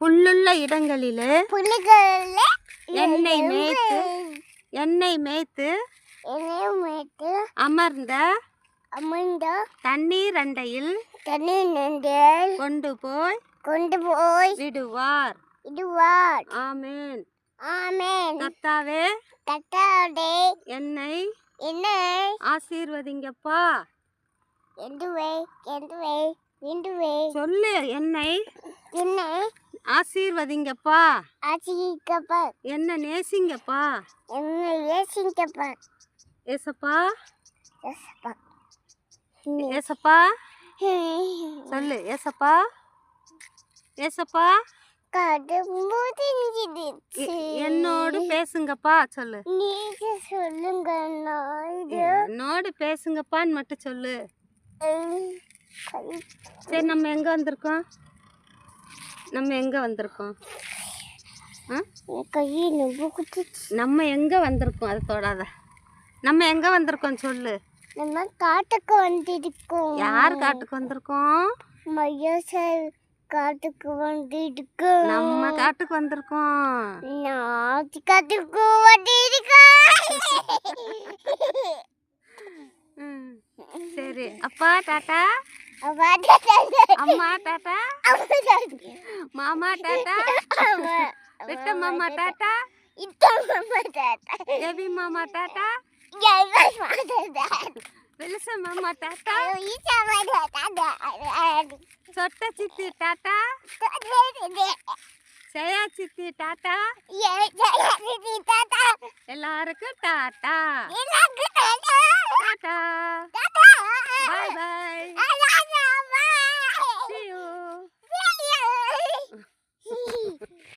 புல்லுள்ள இடங்களிலே என்னை மேய்த்து என்னை மேய்த்து அமர்ந்த அமர்ந்த தண்ணீர் அண்டையில் தண்ணீர் கொண்டு போய் கொண்டு போய் விடுவார். இடுவார் ஆமென். ஆமென். கர்த்தாவே கட்டாடே என்னை என்னை ஆசீர்வதிங்கப்பா. எந்துவே எந்துவே விண்டுவே சொல்லு என்னை என்னை ஆசீர்வதிங்கப்பா. ஆசிக்கப்பர் என்ன நேசிங்கப்பா. என்னை ஏசிக்கப்பர் ஏசப்பா. ஏசப்பா. ஏசப்பா. சொல்லு ஏசப்பா. ஏசப்பா. என்னோடு பேசுங்கப்பா சொல்லு. நீங்க சொல்லுங்க என்னோடு பேசுங்கப்பான்னு மட்டும் சொல்லு. சரி நம்ம எங்க வந்திருக்கோம்? நம்ம எங்க வந்திருக்கோம்? நம்ம எங்க வந்திருக்கோம்? அதை தொடாத. நம்ம எங்க வந்திருக்கோம் சொல்லு. நம்ம காட்டுக்கு வந்திருக்கோம். யார் காட்டுக்கு வந்திருக்கோம்? மையசர் காட்டுக்கு வந்திருக்கோம் நம்ம காட்டுக்கு வந்திருக்கோம். நான் காட்டுக்கு வந்திருக்கோம். சரி. அப்பா tata. அம்மா அம்மா டாட்டா மாமா டாட்டா விட்ட மாமா டாட்டா தேவி மாமா டாட்டா வெலுச மாமா டாட்டா சொட்ட சித்தி டாட்டா ஜெயா சித்தி டாட்டா எல்லாருக்கும் டாட்டா டாட்டா